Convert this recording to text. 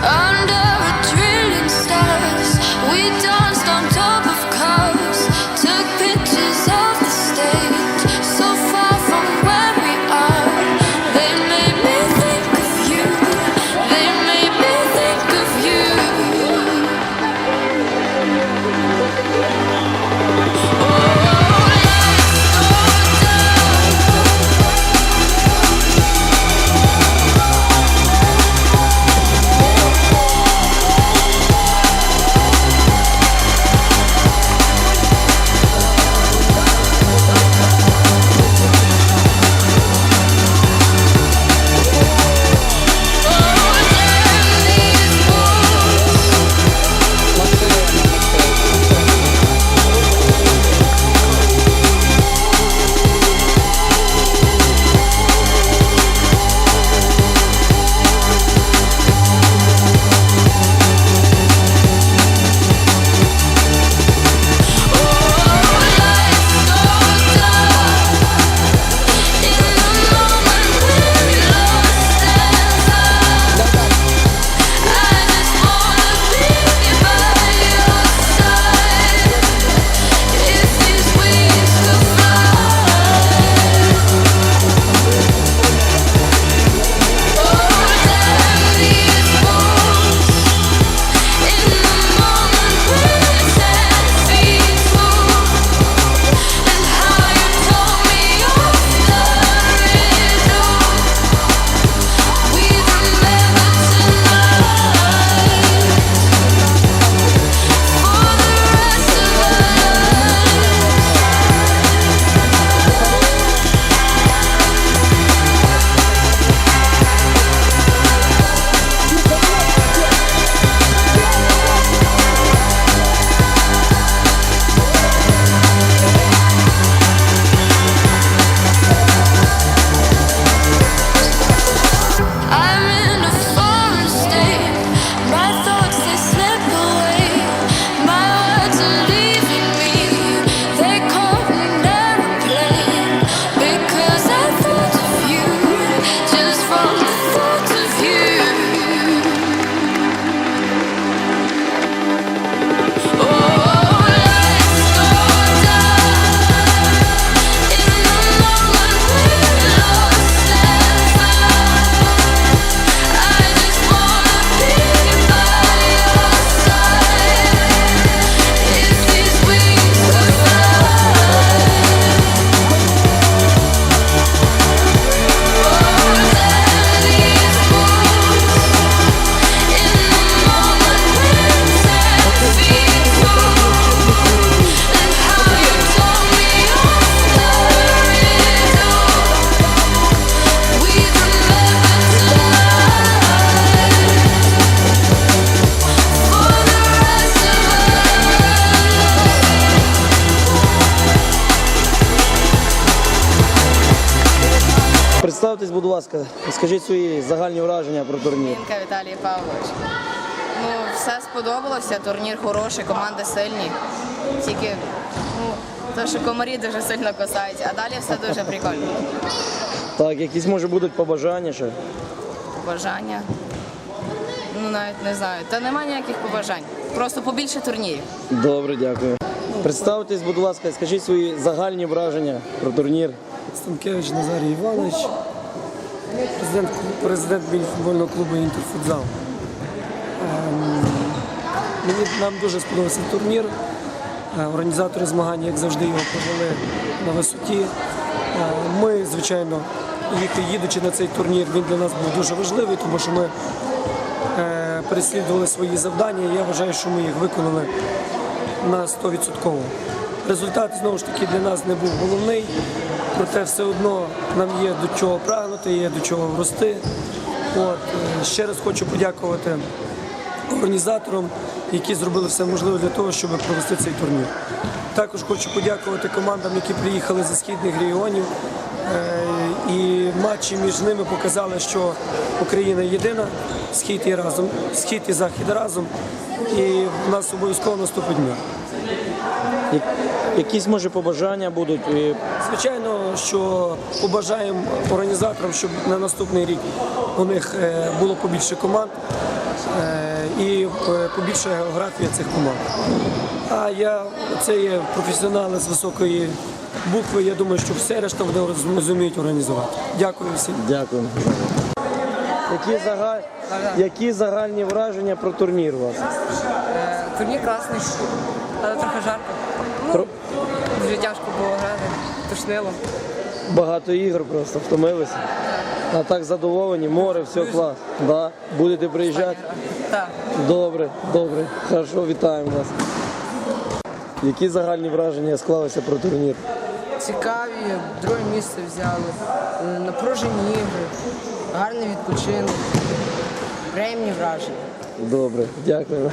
Under a trillion stars, we don't. Будь ласка, скажіть свої загальні враження про турнір. Мінка Віталій Павлович. Ну, все сподобалося, турнір хороший, команди сильні. Тільки ну, то, що комарі дуже сильно кусають, а далі все дуже прикольно. Так, якісь може будуть побажання ще? Побажання. Ну навіть не знаю. Та немає ніяких побажань. Просто побільше турнірів. Добре, дякую. Представтесь, будь ласка, скажіть свої загальні враження про турнір. Станкевич Назарій Іванович, президент, президент футбольного клубу Інтерфутзал. Ем, Мені нам дуже сподобався турнір. Е, Організатори змагань, як завжди, його провели на висоті. Е, Ми, звичайно, їдучи на цей турнір, він для нас був дуже важливий, тому що ми е, переслідували свої завдання. і Я вважаю, що ми їх виконали на 100%. Результат знову ж таки для нас не був головний, проте все одно нам є до чого прагнути, є до чого рости. От, е, ще раз хочу подякувати організаторам, які зробили все можливе для того, щоб провести цей турнір. Також хочу подякувати командам, які приїхали зі східних регіонів. Е, І матчі між ними показали, що Україна єдина, схід і разом, схід і захід разом. І в нас обов'язково наступить мир. Якісь може побажання будуть. Звичайно, що побажаємо організаторам, щоб на наступний рік у них е, було побільше команд е, і е, побільша географія цих команд. А я це є професіонали з високої букви. Я думаю, що все решта вони розуміють організувати. Дякую всім. Дякую. Які, загаль... Які загальні враження про турнір у вас? Турнір класний, але трохи жарко. Про- Дуже тяжко було грати, тошнило. Багато ігор просто втомилися. А так задоволені, море, все клас. Да? Будете приїжджати? Так. Добре, добре. Хорошо, вітаємо вас. Які загальні враження склалися про турнір? цікаві, друге місце взяли, напружені ігри, гарний відпочинок, приємні враження. Добре, дякую.